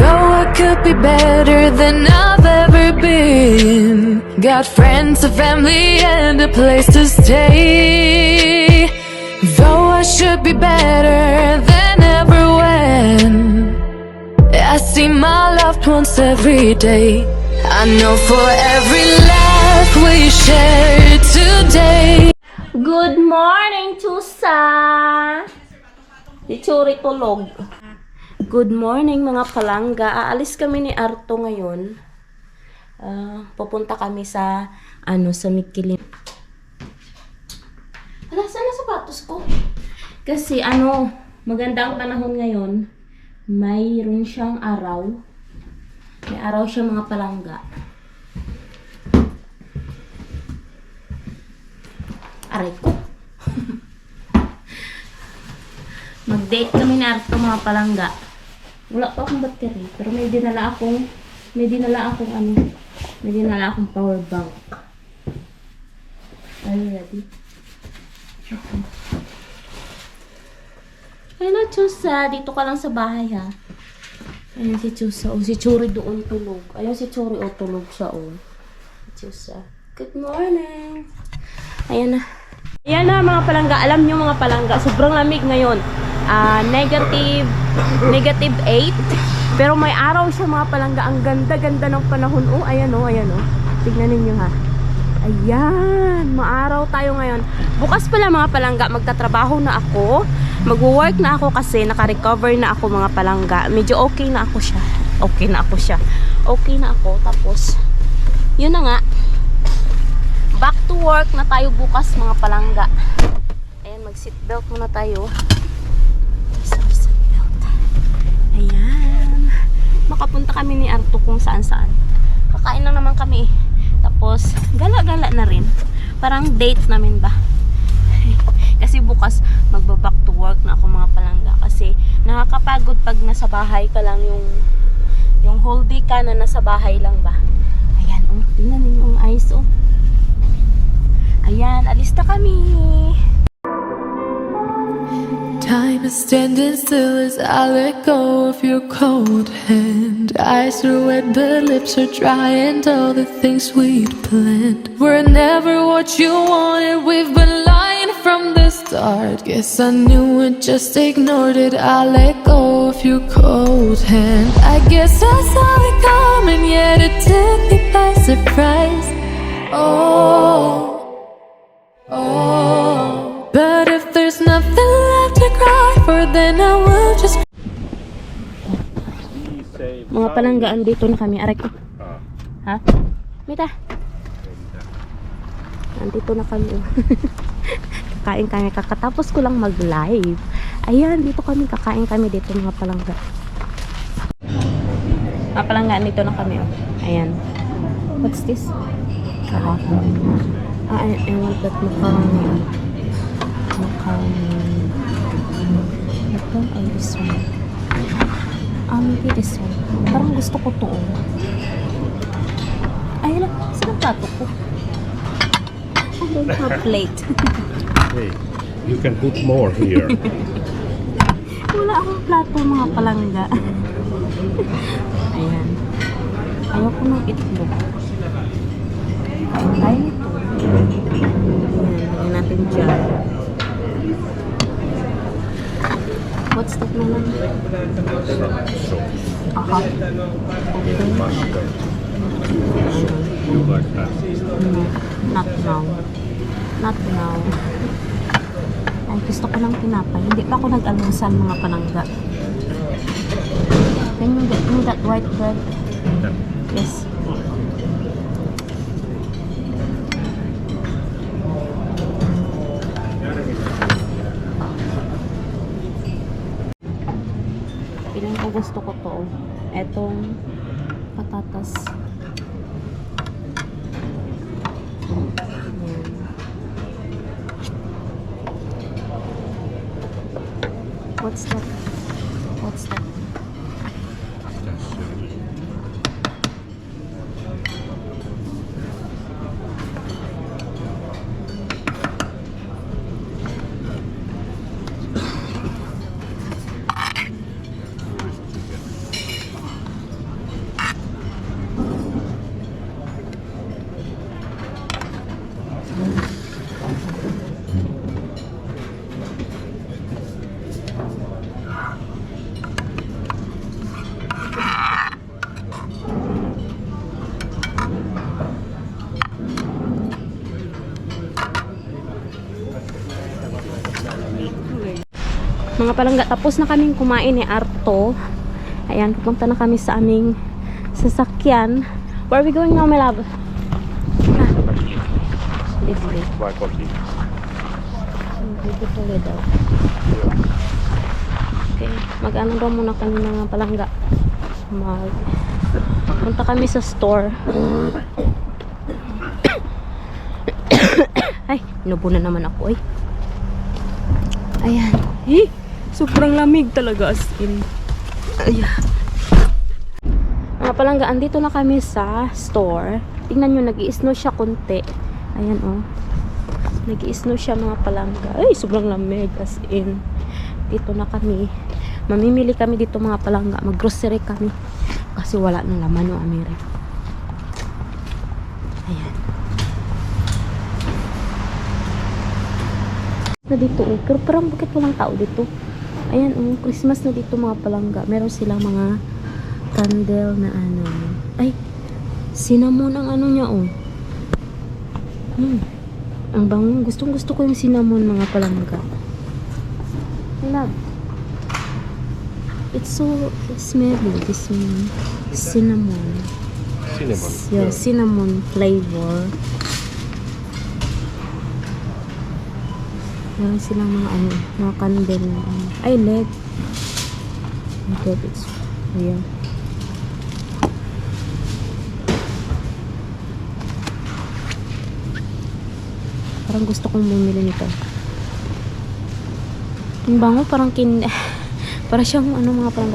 Though I could be better than I've ever been. Got friends, a family, and a place to stay. Though I should be better than ever when. I see my loved ones every day. I know for every laugh we share today. Good morning, Chusa! Si Churi tulog. Good morning, mga palangga. Aalis kami ni Arto ngayon. Ah, pupunta kami sa, ano, sa Mikilim. Hala, saan na sapatos ko? Kasi, ano, magandang panahon ngayon. Mayroon siyang araw. May araw siya mga palangga. Aray ko. Mag-date kami na Arto mga palangga. Wala pa akong battery, pero may dinala akong may dinala akong ano, may dinala akong power bank. Are you ready? Okay. Hello, Chusa. Dito ka lang sa bahay, ha? Ayan si Chusa. O, si Churi doon tulog. Ayan si Churi, o, tulog siya, o. Si Chusa. Good morning. Ayan na. Ayan na mga palangga. Alam nyo mga palangga, sobrang lamig ngayon. Ah, negative, negative 8. Pero may araw siya mga palangga. Ang ganda-ganda ng panahon. Oh, ayan oh, ayan oh. Tignan ninyo ha. Ayan, maaraw tayo ngayon. Bukas pala mga palangga, magtatrabaho na ako. Magwo-work na ako kasi naka-recover na ako mga palangga. Medyo okay na ako siya. Okay na ako siya. Okay na ako. Tapos, yun na nga. Back to work na tayo bukas mga palangga. Ayan, mag-seatbelt muna tayo. Makapunta kami ni Arto kung saan-saan. Kakain lang naman kami. Tapos, gala-gala na rin. Parang date namin ba? Kasi bukas, magba-back to work na ako mga palangga. Kasi, nakakapagod pag nasa bahay ka lang yung yung whole day ka na nasa bahay lang ba. Ayan, oh, tingnan ninyo ang eyes, oh. Ayan, alis na kami. Time is standing still as I let go of your cold hand. Eyes are wet, but lips are dry, and all the things we'd planned were never what you wanted. We've been lying from the start. Guess I knew it, just ignored it. I let go of your cold hand. I guess I saw it coming, yet it took me by surprise. Oh. Oh, but if there's nothing cry for, then I will just. Mga palanggaan dito na kami. Aray ko. Ha? Mita. Nandito na kami. kakain kami. Kakatapos ko lang mag-live. Ayan, dito kami. Kakain kami dito mga palangga. Mga palanggaan dito na kami. Oh. Ayan. What's this? Kahapon. Ah, I, I want that macaroni. Macaroni. One or this one? Ah, maybe this one. Parang gusto ko to. oh. Ay, hala. Saan ang plato ko? I don't have plate. Hey, you can put more here. Wala akong plato, mga palangga. Ayan. Ayaw ko ng itlog. Tayo nito. Ayan, lagyan natin dyan. What's that naman? Aha. Okay. Mustard. You like that? No, not now. Not now. Ay, gusto ko ng tinapay. Hindi pa ako nag-almusal mga panangga. Can you get me that white bread? Yes. Gusto ko to. Etong patatas. Ayan. What's that? What's that? Mga palangga, tapos na kaming kumain ni Arto. Ayan, pupunta na kami sa aming sasakyan. Where are we going now, my love? Ah. Dito tuloy daw. Okay, mag-ano daw muna kami mga palangga. Mag... Punta kami sa store. Ay, inubo na naman ako, ay. Ayan. Eh, sobrang lamig talaga as in. Ayan. Mga palangga, andito na kami sa store. Tingnan nyo, nag snow siya konti. Ayan, oh nag snow siya mga palangga. Ay, sobrang lamig as in. Dito na kami. Mamimili kami dito mga palangga. Mag-grocery kami. Kasi wala nang laman yung amiri. Ayan. Na dito oh. Pero parang bakit walang tao dito? Ayan oh. Christmas na dito mga palangga. Meron silang mga candle na ano. Ay, cinnamon ang ano niya oh. Hmm. Ang bango. Gustong gusto ko yung cinnamon mga palangga. Love. It's so smelly, this one. Cinnamon. Cinnamon. Yeah, cinnamon flavor. Meron silang mga ano, mga candle na ano. Ay, LED. LED, it's, ayan. Parang gusto kong bumili nito. Ang bango, parang kin... para siyang ano mga parang...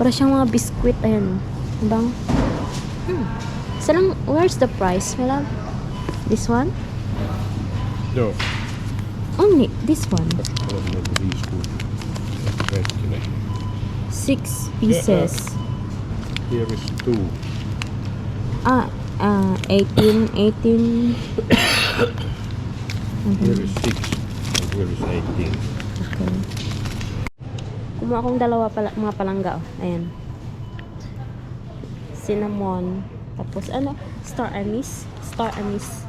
Para siyang mga biskuit, ayan. Ang bango. Hmm. Salang, where's the price, my love? This one? Joo. Only this one. 350. Hetkinen. Six pieces. Here is two. Ah, ah, 18, 18. Here is six. And here is 18. Okay. Kumuha akong dalawa pala, mga palangga. Oh. Ayan. Cinnamon. Tapos ano? Star anise. Star anise.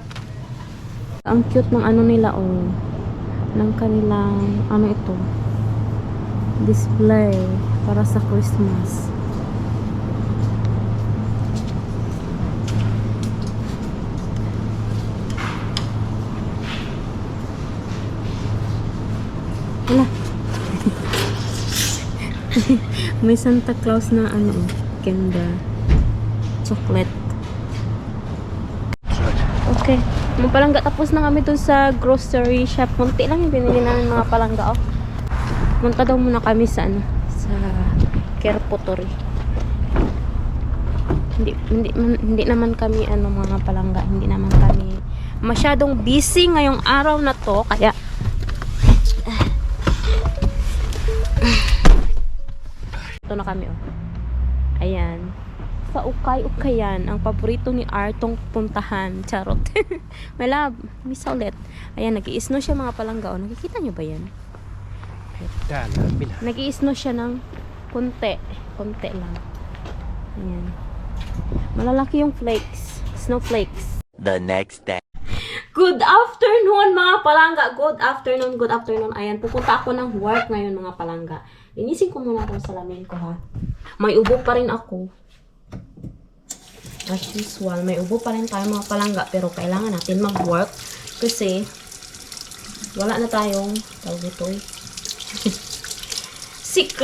Ang cute ng ano nila oh. Ng kanilang ano ito. Display para sa Christmas. Wala. May Santa Claus na ano, Kinder. Chocolate. Okay. Mga palangga, tapos na kami dun sa grocery shop. Munti lang yung binili namin mga palangga. Oh. Munta daw muna kami sa ano, sa Kerpotory. Hindi, hindi, hindi naman kami ano mga palangga, hindi naman kami masyadong busy ngayong araw na to, kaya Ukay-Ukayan, ang paborito ni Artong puntahan. Charot. My love, miss ulit. Ayan, nag snow siya mga palangga, oh. Nakikita niyo ba yan? Minä. nag snow siya ng konti. Konti lang. Ayan. Malalaki yung flakes. Snowflakes. the next day. Good afternoon mga palangga. Good afternoon, good afternoon. Ayan, pupunta ako ng work ngayon mga palangga. Linisin ko muna itong salamin ko ha. May ubo pa rin ako. As usual, may ubo pa rin tayo mga palangga. Pero kailangan natin mag-work. Kasi, wala na tayong, tawag ito eh.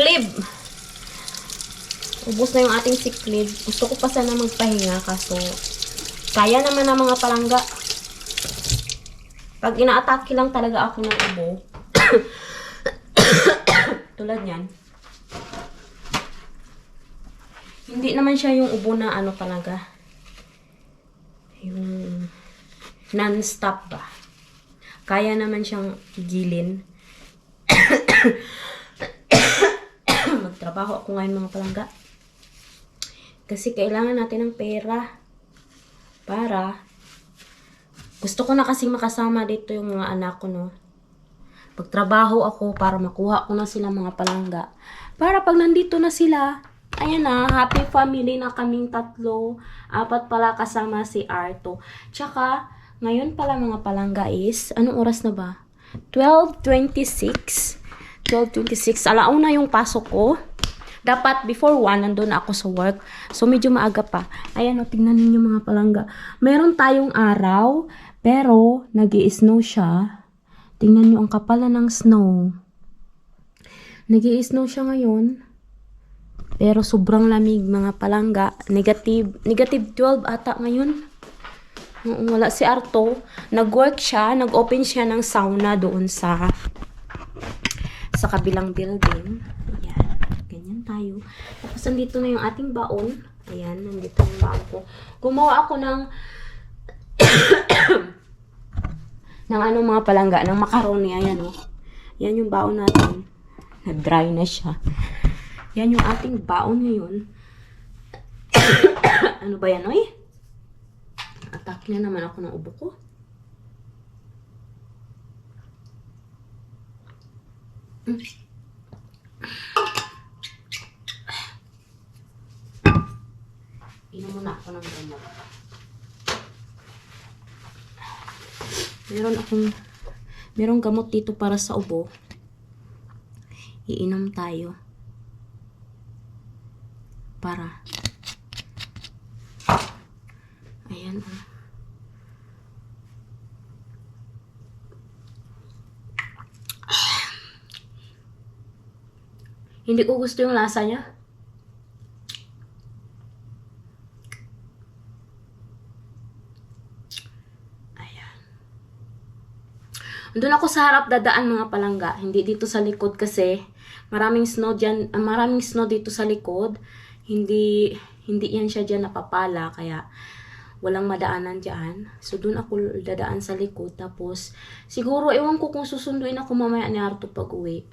leave. Ubus na yung ating leave. Gusto ko pa sana magpahinga kaso kaya naman ng mga palangga. Pag inaatake lang talaga ako ng ubo, tulad yan, hindi naman siya yung ubo na ano talaga, yung non-stop ba. Kaya naman siyang igilin. Magtrabaho ako ngayon mga palangga. Kasi kailangan natin ng pera para gusto ko na kasing makasama dito yung mga anak ko, no. Pagtrabaho ako para makuha ko na sila mga palangga. Para pag nandito na sila, ayan na, happy family na kaming tatlo. Apat pala kasama si Arto. Tsaka, ngayon pala mga palangga is, anong oras na ba? 12.26. 12.26. Alauna yung pasok ko. Dapat before 1, nandun na ako sa work. So, medyo maaga pa. Ayan o, tingnan ninyo mga palangga. Meron tayong araw, pero nag snow siya. Tingnan nyo ang kapal na ng snow. nag snow siya ngayon. Pero sobrang lamig mga palangga. Negative, negative 12 ata ngayon. Wala si Arto. Nag-work siya, nag-open siya ng sauna doon sa sa kabilang building. Ayan. Ganyan tayo. Tapos nandito na yung ating baon. Ayan, nandito yung baon ko. Gumawa ako ng ng ano mga palangga, ng macaroni. Ayan, oh. Yan yung baon natin. Na-dry na siya. Yan yung ating baon ngayon. ano ba yan, oy? Atake na naman ako ng ubo ko. Mm. Muna ako ng gamot. Meron akong merong gamot dito para sa ubo. Iinom tayo. Para. Ayan. oh. Hindi ko gusto yung lasa niya. Doon ako sa harap dadaan mga palangga. Hindi dito sa likod kasi maraming snow dyan, ah, maraming snow dito sa likod. Hindi, hindi yan siya dyan napapala. Kaya walang madaanan dyan. So, doon ako dadaan sa likod. Tapos, siguro, ewan ko kung susunduin ako mamaya ni Arto pag uwi.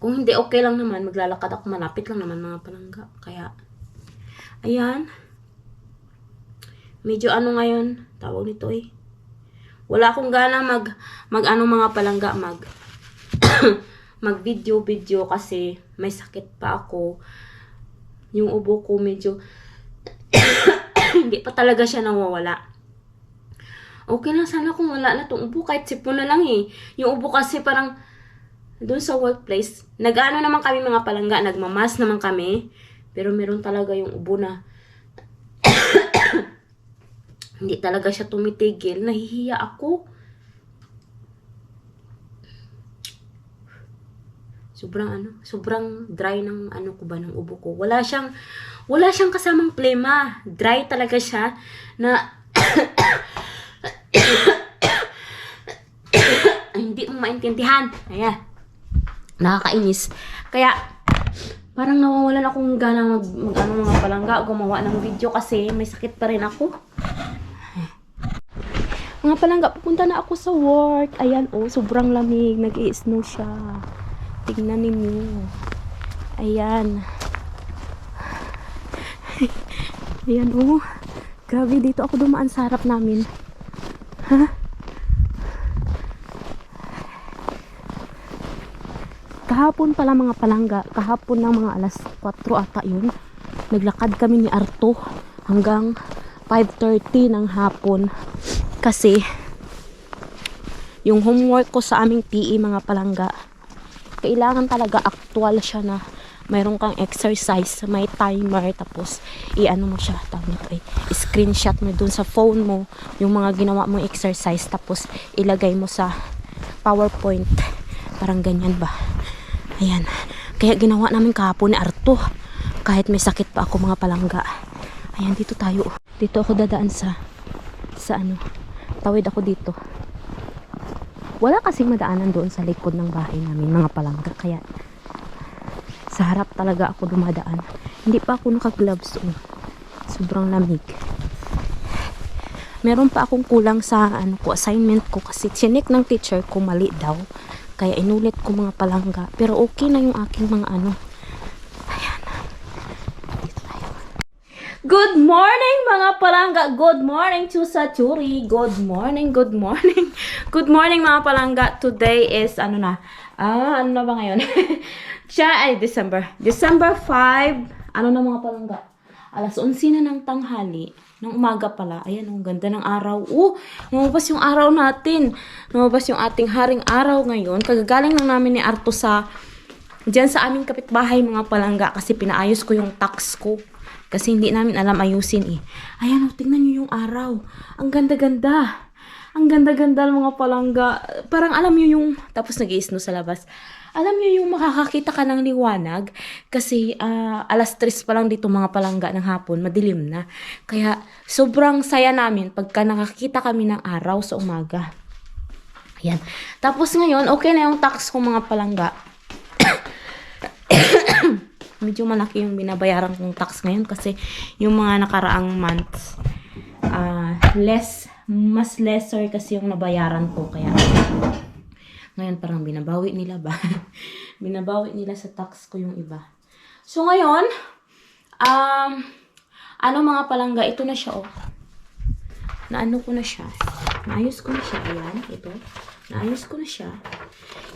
Kung hindi, okay lang naman. Maglalakad ako. Malapit lang naman mga palangga. Kaya, ayan. Medyo ano ngayon, tawag nito eh. Wala akong gana mag, mag ano mga palangga, mag, mag video video kasi may sakit pa ako. Yung ubo ko medyo, hindi pa talaga siya nawawala. Okay lang sana kung wala na tong ubo, kahit sipon na lang eh. Yung ubo kasi parang, doon sa workplace, nag-ano naman kami mga palangga, nagmamas naman kami, pero meron talaga yung ubo na hindi talaga siya tumitigil. Nahihiya ako. Sobrang ano, sobrang dry ng ano ko ba ng ubo ko. Wala siyang wala siyang kasamang plema. Dry talaga siya na hindi mo maintindihan. Ayan. Nakakainis. Kaya parang nawawalan akong gana mag, mag ano, mga palangga gumawa ng video kasi may sakit pa rin ako. Mga palangga, pupunta na ako sa work. Ayan, oh, sobrang lamig. nag snow siya. Tingnan ninyo. Ayan. Ayan, oh. Grabe, dito ako dumaan sa harap namin. Ha? Kahapon pala mga palangga, kahapon ng mga alas 4 ata yun. Naglakad kami ni Arto hanggang 5.30 ng hapon. Kasi, yung homework ko sa aming PE mga palangga, kailangan talaga actual siya na mayroon kang exercise, may timer, tapos i-ano mo siya, tawag nito eh, screenshot mo dun sa phone mo, yung mga ginawa mong exercise, tapos ilagay mo sa PowerPoint. Parang ganyan ba? Ayan. Kaya ginawa namin kahapon ni Arto. Kahit may sakit pa ako mga palangga. Ayan, dito tayo. Dito ako dadaan sa, sa ano, tawid ako dito. Wala kasing madaanan doon sa likod ng bahay namin, mga palangga. Kaya, sa harap talaga ako dumadaan. Hindi pa ako naka-gloves. Oh. Sobrang lamig. Meron pa akong kulang sa ano ko, assignment ko kasi chinik ng teacher ko mali daw. Kaya inulit ko mga palangga. Pero okay na yung aking mga ano. Ayan. Good morning mga palangga. Good morning Chusa Churi. Good morning, good morning. Good morning mga palangga. Today is ano na? Ah, ano na ba ngayon? Siya ay December. December 5. Ano na mga palangga? Alas 11 na ng tanghali. Ng umaga pala. Ayan, ang ganda ng araw. Oh, lumabas yung araw natin. Lumabas yung ating haring araw ngayon. Kagagaling lang namin ni Arto sa Diyan sa aming kapitbahay mga palangga kasi pinaayos ko yung tax ko. Kasi hindi namin alam ayusin eh. Ayan oh, tingnan nyo yung araw. Ang ganda-ganda. Ang ganda-ganda ng mga palangga. Parang alam nyo yung... Tapos nag snow sa labas. Alam nyo yung makakakita ka ng liwanag. Kasi ah, alas 3 pa lang dito mga palangga ng hapon. Madilim na. Kaya sobrang saya namin pagka nakakita kami ng araw sa umaga. Ayan. Tapos ngayon, okay na yung tax ko mga palangga medyo malaki yung binabayaran kong tax ngayon kasi yung mga nakaraang months ah less mas lesser kasi yung nabayaran ko. Kaya ngayon parang binabawi nila ba? Binabawi nila sa tax ko yung iba. So ngayon um ano mga palangga? Ito na siya oh. Naano ko na siya. Naayos ko na siya. Ayan ito. Naayos ko na siya.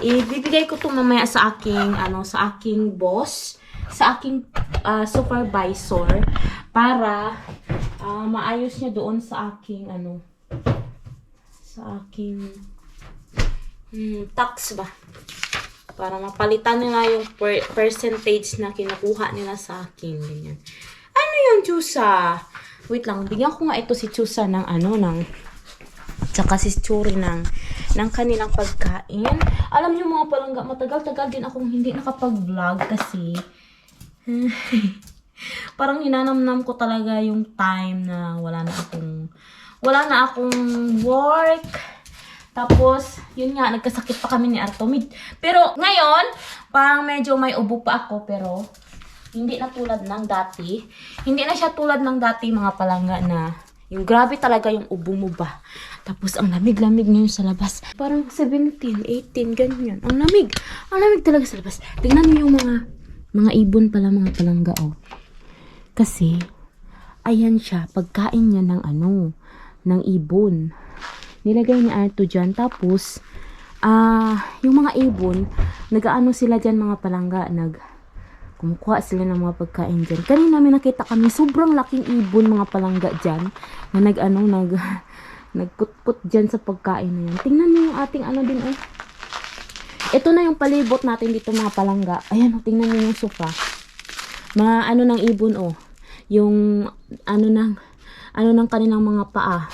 Ibibigay ko to mamaya sa aking ano sa aking boss sa aking ah, supervisor para ah, maayos niya doon sa aking ano sa aking hmm, tax ba? Para mapalitan nila yung per- percentage na kinukuha nila sa akin ganyan. Ano yung Chusa? Wait lang bigyan ko nga ito si Chusa ng ano ng tsaka si Churi ng, ng kanilang pagkain. Alam niyo mga palangga, matagal-tagal din akong hindi nakapag-vlog kasi parang hinanamnam ko talaga yung time na wala na akong wala na akong work. Tapos, yun nga, nagkasakit pa kami ni Artomid. Pero ngayon, parang medyo may ubo pa ako pero hindi na tulad ng dati. Hindi na siya tulad ng dati mga palangga na yung grabe talaga yung ubo mo ba. Tapos ang lamig-lamig ngayon sa labas. Parang 17, 18, ganyan. Ang lamig. Ang lamig talaga sa labas. Tingnan niyo yung mga mga ibon pala mga palangga oh. Kasi ayan siya, pagkain niya ng ano, ng ibon. Nilagay ni Arto dyan. Tapos, ah, yung mga ibon, nag-ano sila dyan mga palangga, nag, kumukuha sila ng mga pagkain dyan. Kanina may nakita kami, sobrang laking ibon mga palangga dyan, na nag, ano, nag, nagputput dyan sa pagkain na yan. Tingnan niyo yung ating ano din, oh. Ito na yung palibot natin dito mga palangga. Ayan, oh, tingnan niyo yung sofa. Mga ano ng ibon, oh. Yung, ano ng, ano ng kanilang mga paa.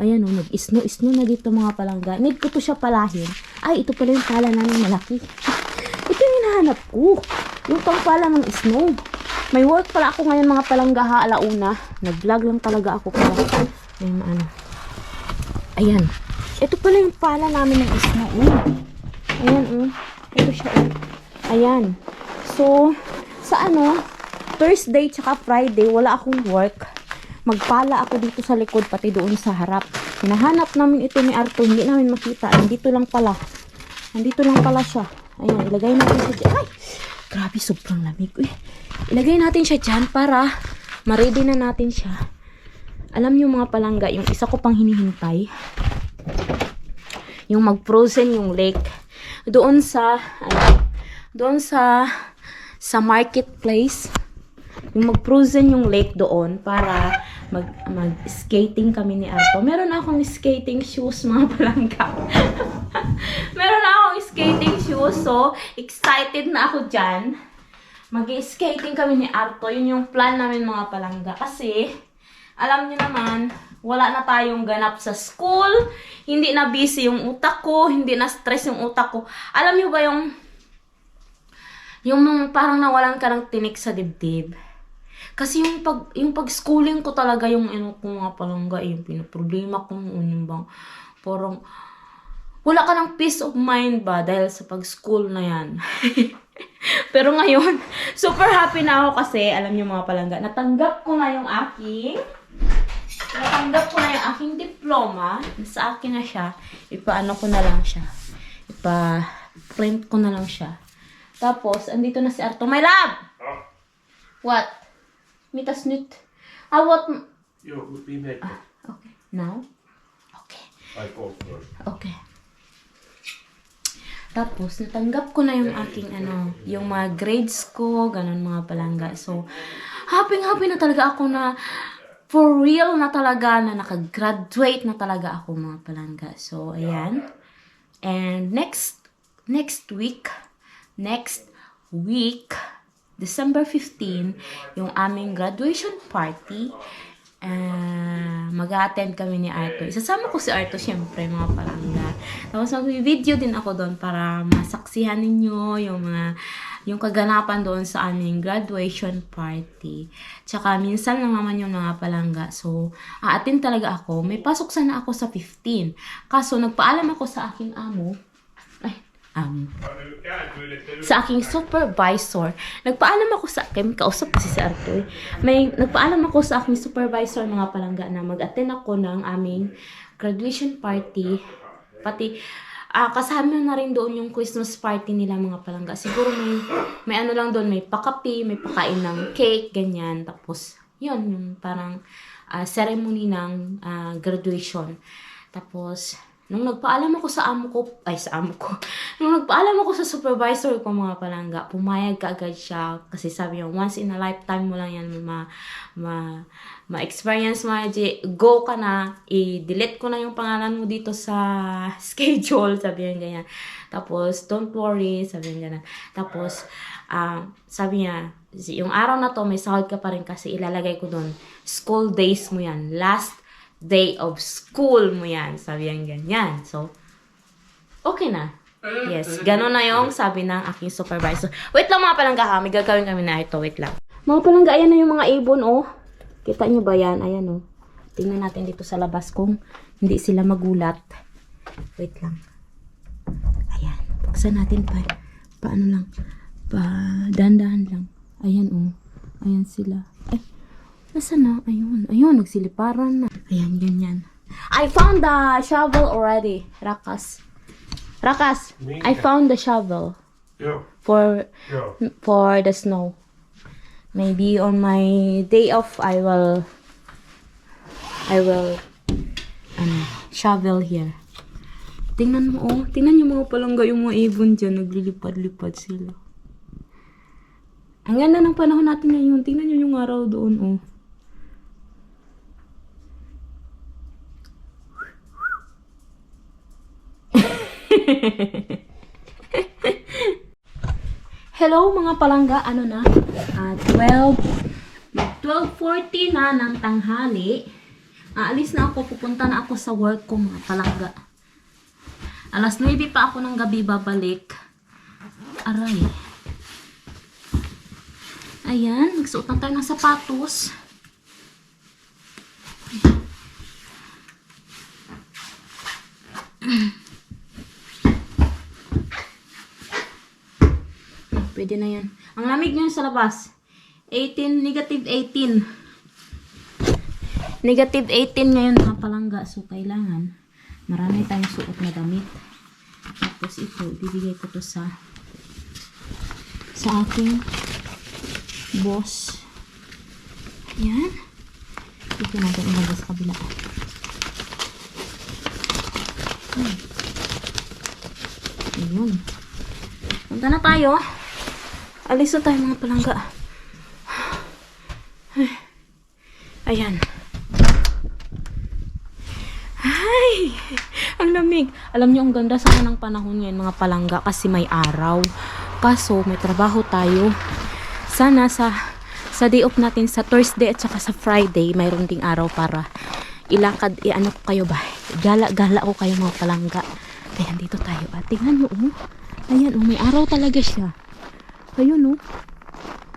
Ayan, oh, nag-isno-isno na dito mga palangga. Need ko to siya palahin. Ay, ito pala yung pala namin malaki. ito yung hinahanap ko. Yung pangpala ng snow. May work pala ako ngayon mga palangga ha, alauna. Nag-vlog lang talaga ako pala. Ayun, ano. Ayan. Ito pala yung pala namin ng snow. Oh. Ayan, oh. Ito siya, oh. Ayan. So, sa ano, Thursday tsaka Friday, wala akong work. Magpala ako dito sa likod, pati doon sa harap. Hinahanap namin ito ni Arto, hindi namin makita. Nandito lang pala. Nandito lang pala siya. Ayan, ilagay natin siya dyan. Ay! Grabe, sobrang lamig. Uy, ilagay natin siya dyan para ma-ready na natin siya. Alam niyo mga palangga, yung isa ko pang hinihintay, yung mag-frozen yung lake doon sa ano, doon sa sa marketplace yung mag-frozen yung lake doon para mag mag-skating kami ni Arto. Meron akong skating shoes mga palangga. Meron akong skating shoes so excited na ako diyan. Mag-skating kami ni Arto. Yun yung plan namin mga palangga kasi alam niyo naman, wala na tayong ganap sa school, hindi na busy yung utak ko, hindi na stress yung utak ko. Alam niyo ba yung yung parang nawalan ka ng tinik sa dibdib? Kasi yung pag yung pag-schooling ko talaga yung ano ko mga palangga, yung pinoproblema ko noon yung bang parang wala ka ng peace of mind ba dahil sa pag-school na yan. Pero ngayon, super happy na ako kasi, alam niyo mga palangga, natanggap ko na yung aking natanggap ko na yung aking diploma. Sa akin na siya. Ipaano ko na lang siya. Ipa-print ko na lang siya. Tapos, andito na si Arto. My love! What? Mitas nut. Ah, what? You we make it. Okay. Now? Okay. I call first. Okay. Tapos, natanggap ko na yung aking ano, yung mga grades ko, ganun mga palangga. So, happy-happy na talaga ako na for real na talaga na nakagraduate na talaga ako mga palangga. So, ayan. And next, next week, next week, December 15, yung aming graduation party. Uh, mag-attend kami ni Arto. Isasama ko si Arto, syempre, mga palangga. Tapos mag-video din ako doon para masaksihan ninyo yung mga yung kaganapan doon sa aming graduation party. Tsaka minsan lang naman yung mga palangga. So, aatin talaga ako. May pasok sana ako sa 15. Kaso, nagpaalam ako sa aking amo. Ay, amo sa aking supervisor. Nagpaalam ako sa akin, kausap kasi si Arthur. May nagpaalam ako sa aking supervisor mga palangga na mag-attend ako ng aming graduation party. Pati ah kasama na rin doon yung Christmas party nila mga palangga. Siguro may may ano lang doon, may pakapi, may pakain ng cake, ganyan. Tapos yun, yung parang ah, ceremony ng ah, graduation. Tapos Nung nagpaalam ako sa amo ko, ay sa amo ko, nung nagpaalam ako sa supervisor ko mga palangga, pumayag ka agad siya kasi sabi niya, once in a lifetime mo lang yan ma, ma, ma-experience mo, J, go ka na, i-delete ko na yung pangalan mo dito sa schedule, sabi niya ganyan. Tapos, don't worry, sabi niya ganyan. Tapos, ah, sabi niya, yung araw na to, may sahod ka pa rin kasi ilalagay ko doon, school days mo yan, last day of school mo yan. Sabi yan ganyan. So, okay na. Yes, gano'n na yung sabi ng aking supervisor. Wait lang mga palangga ha, may gagawin kami na ito. Wait lang. Mga palangga, ayan na yung mga ibon, oh. Kita nyo ba yan? Ayan, oh. Tingnan natin dito sa labas kung hindi sila magulat. Wait lang. Ayan. Buksan natin pa. Paano lang. Pa, dahan-dahan lang. Ayan, oh. Ayan sila. Ay, Nasaan na? Ayun. Ayun, nagsiliparan na. Ayan, ganyan. I found the shovel already. Rakas. Rakas, I found the shovel Yeah, for yeah. for the snow. Maybe on my day off, I will I will um, shovel here. Tingnan mo, oh. Tingnan yung mga palangga, yung mga ibon dyan. Naglilipad-lipad sila. Ang ganda ng panahon natin ngayon. Tingnan nyo yung araw doon, oh. Hello mga palangga, ano na? Ah, 12, mag 12.40 na ng tanghali. Aalis na ako, pupunta na ako sa work ko mga palangga. Alas 9 pa ako ng gabi babalik. Aray. Ayan, magsuot na tayo ng sapatos. Pwede na yan. Ang lamig niyan sa labas. 18, negative 18. Negative 18 ngayon mga palangga. So, kailangan marami tayong suot na damit. Tapos ito, ibibigay ko to sa sa aking boss. Yan. Dito natin ilagay sa kabila. Hmm. Ayun. Punta na tayo. Alis na tayo mga palangga. Ayan. Ay! Ang lamig. Alam niyo, ang ganda sana ng panahon ngayon mga palangga kasi may araw. Kaso, may trabaho tayo. Sana sa sa day off natin sa Thursday at saka sa Friday, mayroon ding araw para ilakad, i-ano ko kayo ba? Gala-gala ko kayo mga palangga. Ayan, dito tayo. At tingnan nyo, oh. Ayan, oh, may araw talaga siya. Ayun, oh.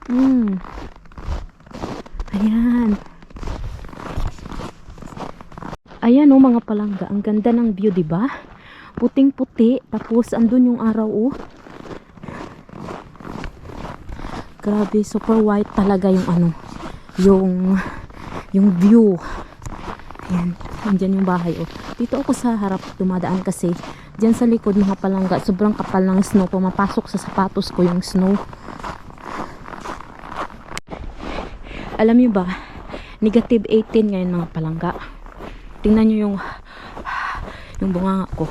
Mm. Ayan. Ayan, oh, mga palangga. Ang ganda ng view, di ba? Puting-puti. Tapos, andun yung araw, oh. Grabe, super white talaga yung ano, yung, yung view. Ayan, andyan yung bahay, oh. Dito ako sa harap dumadaan kasi, dyan sa likod mga palangga, sobrang kapal ng snow. Pumapasok sa sapatos ko yung snow. Alam niyo ba, negative 18 ngayon mga palangga. Tingnan niyo yung, yung bunganga ko.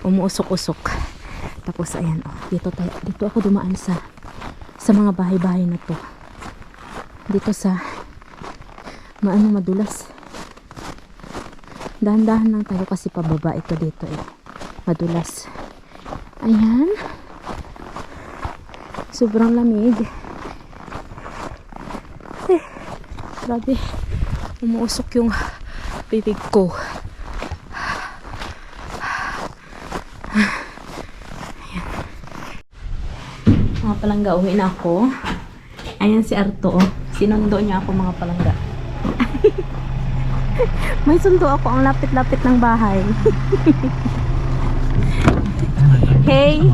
Umuusok-usok. Tapos ayan, oh, dito, tayo, dito ako dumaan sa sa mga bahay-bahay na to. dito sa maano madulas. Dahan-dahan lang tayo kasi pababa ito dito eh. Madulas. Ayan. Sobrang lamig. Eh, grabe. Umuusok yung bibig ko. Mga palangga, uwi na ako. Ayan si Arto, oh. Sinundo niya ako mga palangga. May sundo ako ang lapit-lapit ng bahay. hey!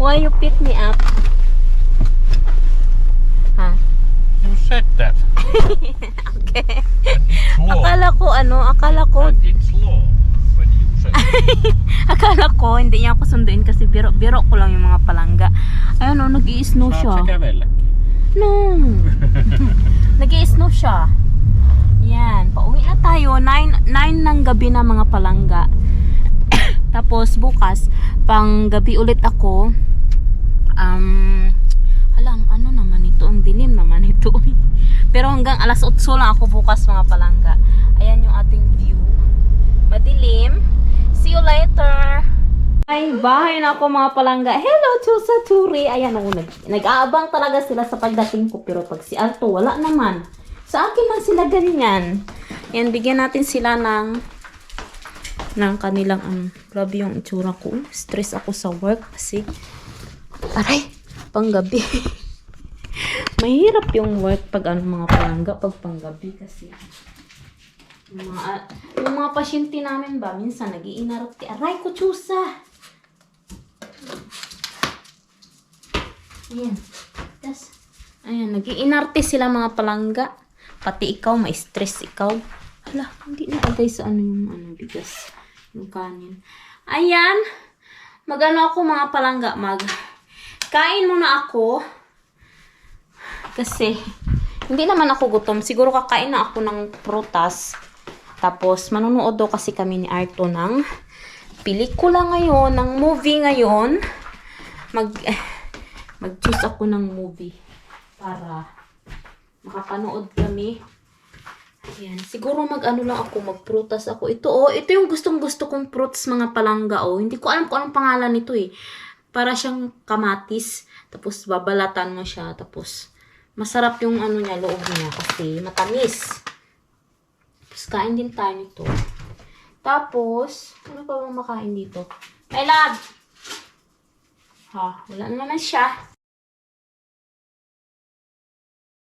Why you pick me up? Ha? You said that. Okay. Akala ko ano, akala ko, It's when you say. akala ko hindi niya ako sunduin kasi biro-biro ko lang yung mga palangga. Ayun oh, nag-i-snow siya. No. Nag-i-snow siya. Yan. Pauwi na tayo. 9, 9 ng gabi na mga palangga. Tapos bukas, pang gabi ulit ako. Um, alam, ano naman ito? Ang dilim naman ito. Pero hanggang alas 8 lang ako bukas mga palangga. Ayan yung ating view. Madilim. See you later. Ay, bahay na ako mga palangga. Hello, Chusa Turi. Ayan ako, nag, nag-aabang talaga sila sa pagdating ko. Pero pag si Alto, wala naman. Sa akin man sila ganyan. Yan, bigyan natin sila ng ng kanilang um, grabe yung itsura ko. Stress ako sa work kasi aray, panggabi. Mahirap yung work pag ano mga palangga, pag panggabi kasi yung mga, yung mga pasyente namin ba, minsan nag-iinarot ti aray ko, tsusa. Ayan. Ayan, nag-iinarte sila mga palangga. Pati ikaw, may stress ikaw. Hala, hindi nilagay sa ano yung ano, bigas. Yung kanin. Ayan. Magano ako mga palangga, mag kain muna ako. Kasi, hindi naman ako gutom. Siguro kakain na ako ng prutas. Tapos, manunood daw kasi kami ni Arto ng pelikula ngayon, ng movie ngayon. Mag, eh, mag-choose ako ng movie para makapanood kami. Ayan. Siguro mag-ano lang ako, magprutas ako. Ito oh, ito yung gustong gusto kong fruits mga palangga oh. Hindi ko alam kung anong pangalan nito eh. Para siyang kamatis. Tapos babalatan mo siya. Tapos masarap yung ano niya, loob niya kasi matamis. Tapos kain din tayo nito. Tapos, ano pa bang makain dito? My love! Ha, wala na naman siya.